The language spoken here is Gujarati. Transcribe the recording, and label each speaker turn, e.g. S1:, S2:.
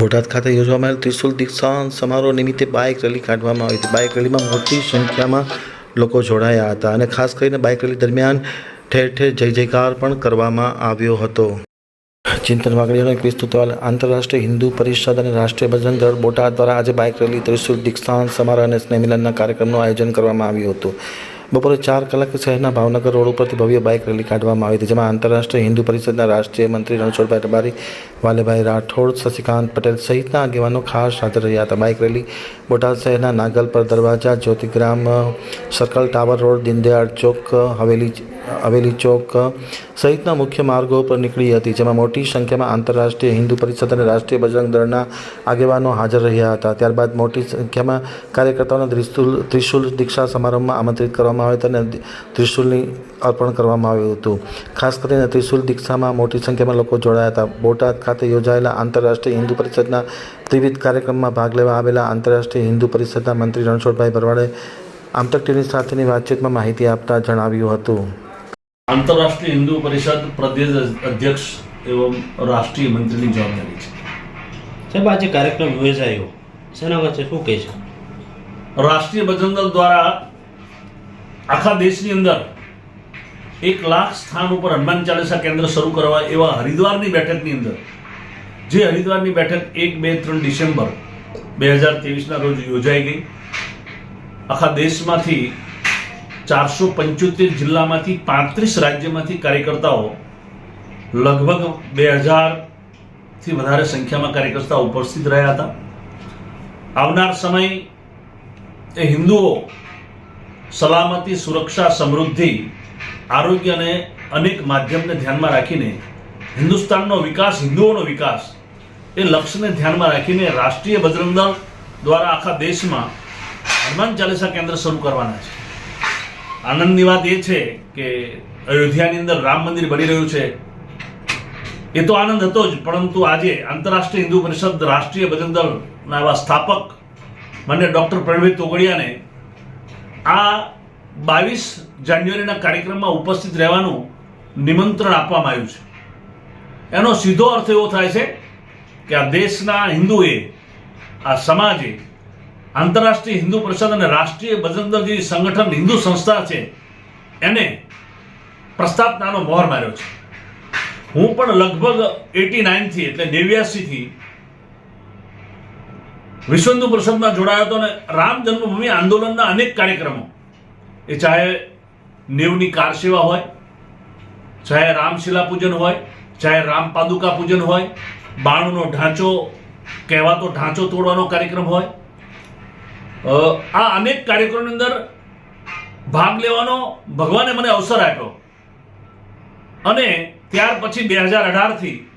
S1: બોટાદ ખાતે યોજવામાં આવેલ ત્રિશુલ દીક્ષાંત સમારોહ નિમિત્તે બાઇક રેલી કાઢવામાં આવી હતી. બાઇક રેલીમાં મોટી સંખ્યામાં લોકો જોડાયા હતા અને ખાસ કરીને બાઇક રેલી દરમિયાન ઠેર ઠેર જય જયકાર પણ કરવામાં આવ્યો હતો. ચિંતન વાગડીયાનો એક આંતરરાષ્ટ્રીય હિન્દુ પરિષદ અને રાષ્ટ્રીય ભજન દળ બોટાદ દ્વારા આજે બાઇક રેલી, ત્રિશુલ દીક્ષાંત સમારોહ અને સ્નેહમિલનના કાર્યક્રમનું આયોજન કરવામાં આવ્યું હતું. બપોરે ચાર કલાક શહેરના ભાવનગર રોડ ઉપરથી ભવ્ય બાઇક રેલી કાઢવામાં આવી હતી, જેમાં આંતરરાષ્ટ્રીય હિન્દુ પરિષદના રાષ્ટ્રીય મંત્રી રણછોડભાઈ રબારી વાલેભાઈ રાઠોડ, શશિકાંત પટેલ સહિતના આગેવાનો ખાસ હાજર રહ્યા હતા. બાઇક રેલી બોટાદ શહેરના નાગલપર દરવાજા, Jyotigram, circle tower road Deendayal ચોક, હવેલી હવેલી ચોક સહિતના મુખ્ય માર્ગો પર નીકળી હતી, જેમાં મોટી સંખ્યામાં આંતરરાષ્ટ્રીય હિન્દુ પરિષદ અને રાષ્ટ્રીય બજરંગ દળના આગેવાનો હાજર રહ્યા હતા. ત્યારબાદ મોટી સંખ્યામાં કાર્યકર્તાઓને ત્રિશુલ ત્રિશુલ દીક્ષા સમારંભમાં આમંત્રિત કરવામાં આવ્યા હતા અને ત્રિશુલની અર્પણ કરવામાં આવ્યું હતું. ખાસ કરીને ત્રિશુલ દીક્ષામાં મોટી સંખ્યામાં લોકો જોડાયા હતા. બોટાદ ખાતે યોજાયેલા આંતરરાષ્ટ્રીય હિન્દુ પરિષદના ત્રિવિધ કાર્યક્રમમાં ભાગ લેવા આવેલા આંતરરાષ્ટ્રીય હિન્દુ પરિષદના મંત્રી રણછોડભાઈ ભરવાડે આમતક ટીવી સાથેની વાતચીતમાં માહિતી આપતા જણાવ્યું હતું.
S2: આંતરરાષ્ટ્રીય હિન્દુ પરિષદ પ્રદેશ અધ્યક્ષ એવમ રાષ્ટ્રીય મંત્રીની જવાબદારી છે.
S3: સાહેબ આજે કાર્યક્રમ યોજાયો શેના વચ્ચે શું કહે છે?
S2: રાષ્ટ્રીય બજરંગ દળ દ્વારા આખા દેશની અંદર એક લાખ સ્થાન ઉપર હનુમાન ચાલીસા કેન્દ્ર શરૂ કરવા એવા હરિદ્વારની બેઠકની અંદર જે હરિદ્વારની બેઠક એક બે ત્રણ ડિસેમ્બર બે હજાર ત્રેવીસના રોજ યોજાઈ ગઈ. આખા દેશમાંથી ચારસો પંચોતેર જિલ્લામાંથી પાંત્રીસ રાજ્યમાંથી કાર્યકર્તાઓ લગભગ બે હજારથી વધારે સંખ્યામાં કાર્યકર્તાઓ ઉપસ્થિત રહ્યા હતા. આવનાર સમય એ હિન્દુઓ સલામતી, સુરક્ષા, સમૃદ્ધિ, આરોગ્ય અને અનેક માધ્યમને ધ્યાનમાં રાખીને હિન્દુસ્તાનનો વિકાસ, હિન્દુઓનો વિકાસ એ લક્ષ્યને ધ્યાનમાં રાખીને રાષ્ટ્રીય બજરંગ દ્વારા આખા દેશમાં હનુમાન ચાલીસા કેન્દ્ર શરૂ કરવાના છે. આનંદની વાત એ છે કે અયોધ્યાની અંદર રામ મંદિર બની રહ્યું છે. એ તો આનંદ હતો જ, પરંતુ આજે આંતરરાષ્ટ્રીય હિન્દુ પરિષદ રાષ્ટ્રીય ભજન દળના એવા સ્થાપક મને ડૉક્ટર પ્રણવીત તોગડિયાને આ બાવીસ જાન્યુઆરીના કાર્યક્રમમાં ઉપસ્થિત રહેવાનું નિમંત્રણ આપવામાં આવ્યું છે. એનો સીધો અર્થ એવો થાય છે કે આ દેશના હિન્દુએ, આ સમાજે આંતરરાષ્ટ્રીય હિન્દુ પરિષદ અને રાષ્ટ્રીય બજરંગદળ જે સંગઠન હિન્દુ સંસ્થા છે, એને પ્રસ્તાવનાનો મોહર માર્યો છે. હું પણ લગભગ એટી નાઇનથી એટલે નેવ્યાસીથી વિશ્વ હિન્દુ પરિષદમાં જોડાયો હતો અને રામ જન્મભૂમિ આંદોલનના અનેક કાર્યક્રમો. એ ચાહે નેવની કાર સેવા હોય, ચાહે રામશિલા પૂજન હોય, ચાહે રામ પાદુકા પૂજન હોય, બાણુનો ઢાંચો, કહેવાતો ઢાંચો તોડવાનો કાર્યક્રમ હોય આ અનેક કાર્યક્રમની અંદર ભાગ લેવાનો ભગવાને મને અવસર આપ્યો. અને ત્યાર પછી બે હજાર અઢારથી